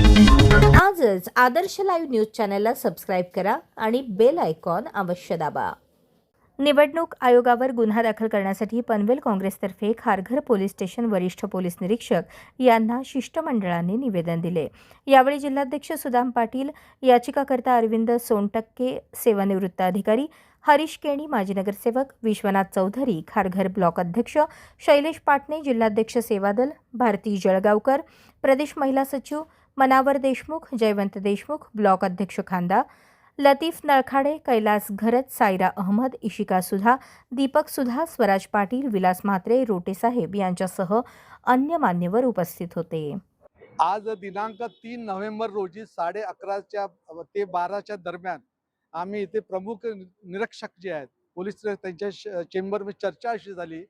आजच आदर्श live news चॅनलला subscribe करा आणि बेल आयकॉन अवश्य दाबा. निवडणूक आयोगावर गुन्हा दाखल करण्यासाठी पनवेल काँग्रेसतर्फे खारघर पोलीस स्टेशन वरिष्ठ पोलीस निरीक्षक यांना शिष्टमंडळाने निवेदन दिले. यावेळी जिल्हाध्यक्ष सुदाम पाटील याचिकाकर्ता अरविंद सोनटक्के सेवानिवृत्त अधिकारी हरीश केणी माजी नगरसेवक विश्वनाथ चौधरी खारघर ब्लॉक अध्यक्ष शैलेश पाटणे जिल्हाध्यक्ष सेवादल भारती जळगावकर प्रदेश महिला सचिव मनावर देशमुख जयवंत देशमुख ब्लॉक अध्यक्ष खांदा लतीफ नळखाडे कैलास घरत सायरा अहमद इशिका सुधा दीपक सुधा स्वराज पाटील विलास म्हात्रे रोटे साहेब यांच्यासह अन्य मान्यवर उपस्थित होते. आज दिनांक तीन नोव्हेंबर रोजी साडे अकराच्या ते बाराच्या दरम्यान आम्ही इथे प्रमुख निरीक्षक जे आहेत पोलीस त्यांच्या श- चेंबरमध्ये चर्चा अशी झाली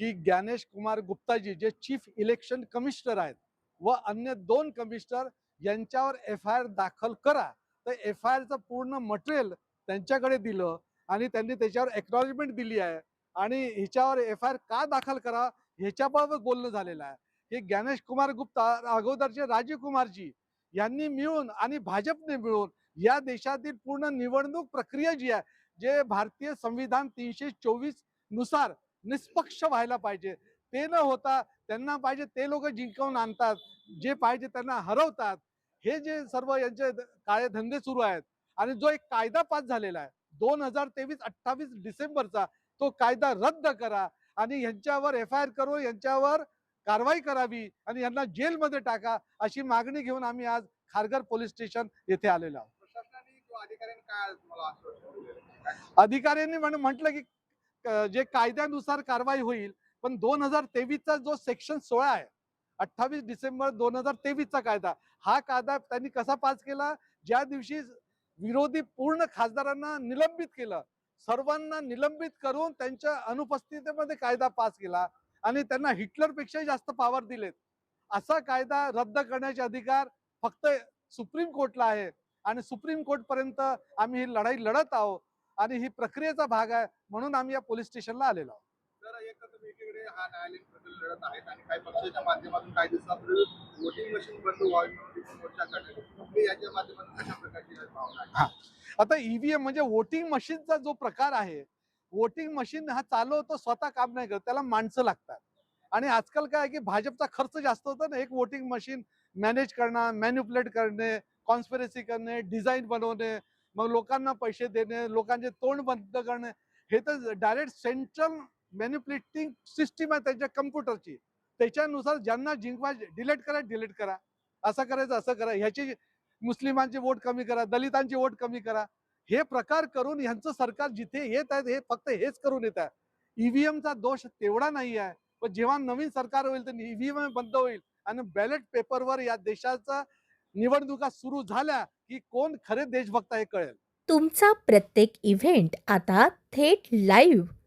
की ज्ञानेश कुमार गुप्ताजी जे चीफ इलेक्शन कमिशनर आहेत व अन्य दोन कमिशनर यांच्यावर एफ आय आर दाखल करा. तर एफ आय आरचं पूर्ण मटेरियल त्यांच्याकडे दिलं आणि त्यांनी त्याच्यावर एक्नॉलेजमेंट दिली आहे. आणि ह्याच्यावर एफ आय आर का दाखल करा ह्याच्याबाबत बोलणं झालेलं आहे. हे ज्ञानेश कुमार गुप्ता अगोदरचे राजीव कुमारजी यांनी मिळून आणि भाजपने मिळून या देशातील पूर्ण निवडणूक प्रक्रिया जी आहे जे भारतीय संविधान तीनशे चोवीसनुसार निष्पक्ष व्हायला पाहिजे. ते न होता त्यांना पाहिजे ते लोक जिंकवून आणतात जे पाहिजे त्यांना हरवतात. हे जे सर्व यांचे काळे धंदे सुरू आहेत आणि जो एक कायदा पास झालेला आहे दोन हजार तेवीस अठ्ठावीस डिसेंबरचा तो कायदा रद्द करा आणि यांच्यावर एफ आय आर करून यांच्यावर कारवाई करावी आणि यांना जेलमध्ये टाका अशी मागणी घेऊन आम्ही आज खारघर पोलीस स्टेशन येथे आलेलो आहोत. अधिकाऱ्यांनी म्हटलं की जे कायद्यानुसार कारवाई होईल पण दोन हजार तेवीसचा जो सेक्शन सोळा आहे अठ्ठावीस डिसेंबर दोन हजार तेवीसचा कायदा हा कायदा त्यांनी कसा पास केला? ज्या दिवशी विरोधी पूर्ण खासदारांना निलंबित केलं सर्वांना निलंबित करून त्यांच्या अनुपस्थितीमध्ये कायदा पास केला आणि त्यांना हिटलरपेक्षाही जास्त पॉवर दिलेत. असा कायदा रद्द करण्याचे अधिकार फक्त सुप्रीम कोर्टला आहे आणि सुप्रीम कोर्ट पर्यंत आम्ही ही लढाई लढत आहोत आणि ही प्रक्रियेचा भाग आहे म्हणून आम्ही या पोलीस स्टेशनला आलेलो आहोत तर एक तर तुम्ही एकीकडे हा न्यायालयीन प्रकरण लढत आहेत आणि काही पक्षाच्या माध्यमातून काही दिवसापूर्वी वोटिंग मशीन बंद व्हावी म्हणून मोर्चा काढण्यात याच्या माध्यमातून कशा प्रकारची भावना आहे? आता ईव्हीएम म्हणजे वोटिंग मशीनचा जो प्रकार आहे वोटिंग मशीन हा चालवतो स्वतः काम नाही करत त्याला माणसं लागतात. आणि आजकाल काय की भाजपचा खर्च जास्त होता ना एक वोटिंग मशीन मॅनेज करणं मॅन्युप्युलेट करणे कॉन्स्पिरसी करणे डिझाईन बनवणे मग लोकांना पैसे देणे लोकांचे तोंड बंद करणे हे तर डायरेक्ट सेंट्रल मॅन्युप्लेटिंग सिस्टीम आहे त्यांच्या कम्प्युटरची त्याच्यानुसार ज्यांना जिंकवा डिलीट करा डिलीट करा. असं करायचं असं करा. ह्याची मुस्लिमांची वोट कमी करा दलितांची वोट कमी करा. हे प्रकार करून ह्यांचं सरकार जिथे येत आहे हे फक्त हेच करून येत आहे. ईव्हीएमचा दोष तेवढा नाही आहे. पण जेव्हा नवीन सरकार होईल तर ईव्हीएम बंद होईल. आणि बॅलेट पेपरवर या देशाचा निवडणुका सुरू झाल्या की कोण खरे देशभक्त आहे हे कळेल. तुमचा प्रत्येक इव्हेंट आता थेट लाईव्ह